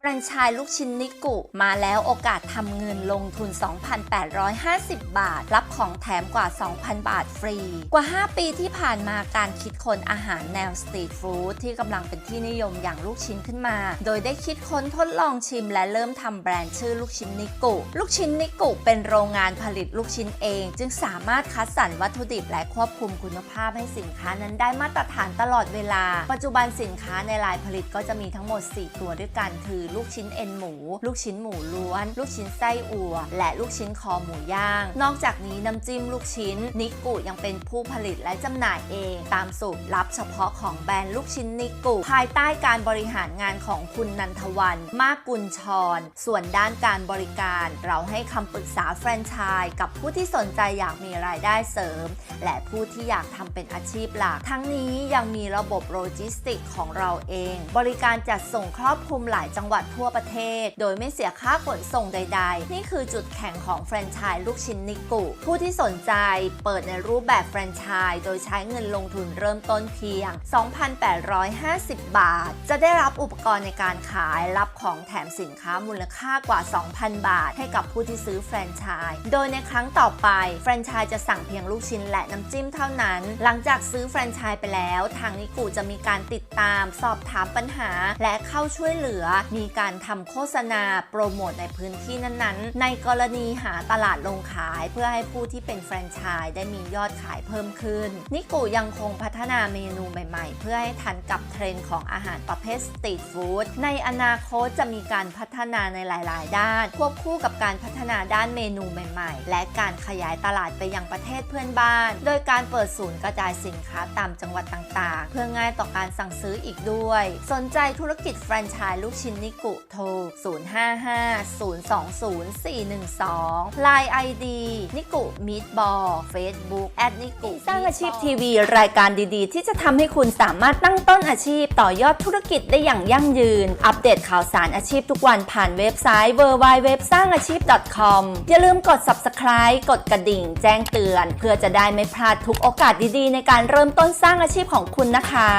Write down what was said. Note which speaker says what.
Speaker 1: แฟรนไชส์ลูกชิ้นนิกุมาแล้วโอกาสทำเงินลงทุน 2,850 บาท รับของแถมกว่า 2,000 บาทฟรี กว่า 5 ปีที่ผ่านมาการคิดค้นอาหารแนวสตรีทฟู้ดที่กำลังเป็นที่นิยมอย่างลูกชิ้นขึ้นมา โดยได้คิดค้นทดลองชิมและเริ่มทำแบรนด์ชื่อลูกชิ้นนิกุ ลูกชิ้นนิกุเป็นโรงงานผลิตลูกชิ้นเอง จึงสามารถคัดสรรวัตถุดิบและควบคุมคุณภาพให้สินค้านั้นได้มาตรฐานตลอดเวลา ปัจจุบันสินค้าในลายผลิตก็จะมีทั้งหมด 4 ตัวด้วยกันคือลูกชิ้นเอ็นหมู ลูกชิ้นหมูล้วน ลูกชิ้นไส้อั่ว และลูกชิ้นคอหมูย่าง นอกจากนี้น้ำจิ้มลูกชิ้น นิกุยังเป็นผู้ผลิตและจำหน่ายเอง ตามสูตรลับเฉพาะของแบรนด์ลูกชิ้นนิกุภายใต้การบริหารงานของคุณนันทวัน มากกุลชร ส่วนด้านการบริการ เราให้คำปรึกษาแฟรนไชส์กับผู้ที่สนใจอยากมีรายได้เสริม และผู้ที่อยากทำเป็นอาชีพหลัก ทั้งนี้ยังมีระบบโลจิสติกของเราเอง บริการจัดส่งครอบคลุมหลายจังหวัดวัดทั่วประเทศ โดยไม่เสียค่าขนส่งใด ๆ นี่คือจุดแข็งของแฟรนไชส์ลูกชิ้นนิกุ ผู้ที่สนใจเปิดในรูปแบบแฟรนไชส์โดยใช้เงินลงทุนเริ่มต้นเพียง 2,850 บาท จะได้รับอุปกรณ์ในการขายรับของแถมสินค้ามูลค่ากว่า 2,000 บาท ให้กับผู้ที่ซื้อแฟรนไชส์โดยในครั้งต่อไปแฟรนไชส์จะสั่งเพียงลูกชิ้นและน้ำจิ้มเท่านั้น หลังจากซื้อแฟรนไชส์ไปแล้ว ทางนิกุจะมีการติดตาม สอบถามปัญหา และเข้าช่วยเหลือมีการทำโฆษณาโปรโมทในพื้นที่นั้นๆ ในกรณีหาตลาดลงขายเพื่อให้ผู้ที่เป็นแฟรนไชส์ได้มียอดขายเพิ่มขึ้น นิกุยังคงพัฒนาเมนูใหม่ๆ เพื่อให้ทันกับเทรนด์ของอาหารประเภทสตรีทฟู้ดในอนาคตจะมีการพัฒนาในหลาย ๆ ด้าน ควบคู่กับการพัฒนาด้านเมนูใหม่ ๆ และการขยายตลาดไปยังประเทศเพื่อนบ้าน โดยการเปิดศูนย์กระจายสินค้าตามจังหวัดต่าง ๆ เพื่อง่ายต่อการสั่งซื้ออีกด้วย สนใจธุรกิจแฟรนไชส์ลูกชิ้นนิกุโทร 055-020-412 Line ID นิกุมิดบอล Facebook แอดนิกุสร้างอาชีพทีวี รายการดีๆ ที่จะทำให้คุณสามารถตั้งต้นอาชีพต่อยอดธุรกิจได้อย่างยั่งยืน อัปเดตข่าวสารอาชีพทุกวันผ่านเว็บไซต์ www สร้างอาชีพ .com อย่าลืมกด subscribe กดกระดิ่ง แจ้งเตือน เพื่อจะได้ไม่พลาดทุกโอกาสดีๆ ในการเริ่มต้นสร้างอาชีพของคุณนะคะ